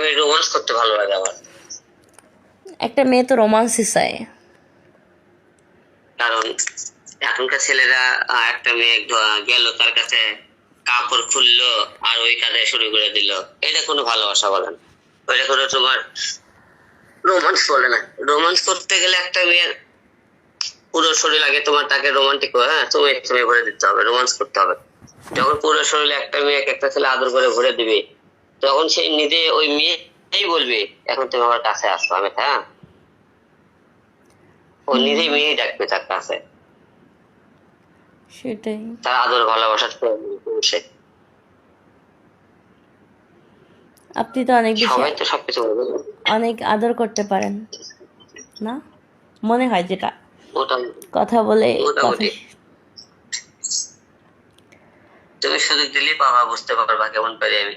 আমি রোমান্স করতে ভালো লাগে আমার। একটা মেয়ে তো রোমান্সই চায়। কারণ এখনকার ছেলেরা একটা মেয়ে গেল তার কাছে কাপড় খুললো আর ওই কাজে শুরু করে দিল। এটা কোনো ভালোবাসা বলেন ওইটা কোনো তোমার রোমান্স বলে না। রোমান্স করতে গেলে একটা মেয়ের পুরো শরীর আগে তোমার তাকে রোমান্টিক হ্যাঁ তুমি তুমি ভরে দিতে হবে রোমান্স করতে হবে। যখন পুরো শরীরে একটা মেয়েকে একটা ছেলে আদর করে ভরে দিবে তখন সেই নিজে ওই মেয়েই বলবে এখন তুমি আমার কাছে আসো আমি হ্যাঁ? ও নিজে মেয়েই ডাকবে তার কাছে। সেটাই। তার আদর ভালোবাসার পুরুষে আপনি তো অনেক সবাই তো সবকিছু অনেক আদর করতে পারেন না? মনে হয় যেটা কথা বলে তুমি সুযোগ দিলেই পাবা বুঝতে পারবা কেমন পারি আমি।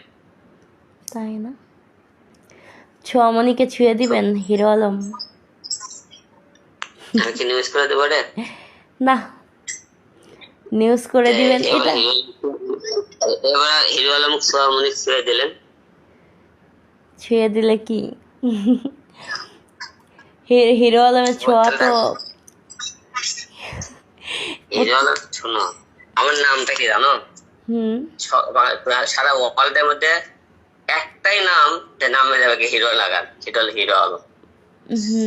তাই না? ছোয়ামণিকে ছুঁয়ে দিবেন হিরো আলম। কি নিউজ করে দেবো রে? না। নিউজ করে দিবেন এটা এবার হিরো আলম সোয়ামনি ছেড়ে দিলেন। ছুঁয়ে দিলে কি? হিরো আলমের ছোঁয়া তো হিরো আলম শোনো আমার নামটা কি জানো? হুম। সারা ওয়ার্ল্ডের মধ্যে একটাই নাম যে নামে যাবে হিরো লাগান সেটা হলো হিরো আলম।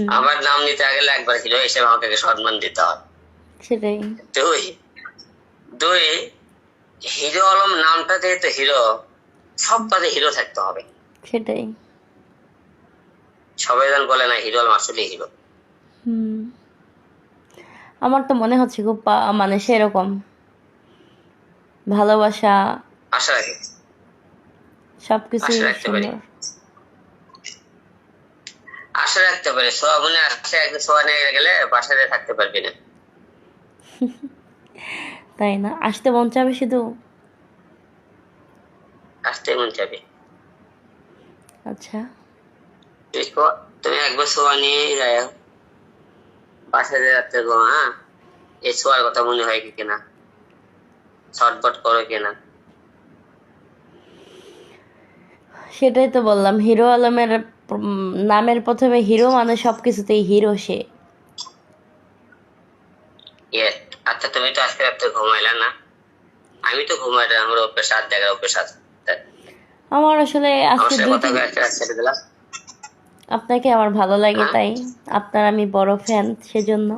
আমার নাম নিতে গেলে একবার হিরো হিসেবে আমাকে সম্মান দিতে হয়। সেটাই। দুই দুই হিরো আলম নামটা যেহেতু হিরো সব কাজে হিরো থাকতে হবে। সেটাই। সবাই যেন বলে না হিরো আলম আসলে হিরো। হুম। আমার তো মনে হচ্ছে খুব মানে সেরকম। ভালোবাসা আশা রাখি। সবকিছু আশা রাখতে পারি। সোয়া মনে আসছে একদিন সোয়া নিয়ে গেলে বাসায় থাকতে পারবি না। তাই না? আসতে মন চাবে শুধু? আসতে মন যাবে আচ্ছা। তুমি একবার সোয়া নিয়ে যাও। বাসায় রাখতে গো হ্যাঁ? এই সোয়ার কথা মনে হয় কি কিনা? ছটবট করো কিনা? সেটাই তো বললাম। হিরো আলমের নামের প্রথমে হিরো মানে সবকিছুতেই হিরো সে। আচ্ছা তুমি তো আজকে রাত্রে ঘুমাইলা না। আমি তো ঘুমাই না আমার অভ্যেস রাত জায়গার অভ্যেস আছে আমার আসলে আজকে দুই দিলাম। আপনাকে আমার ভালো লাগে তাই। আপনার আমি বড় ফ্যান সেজন্য।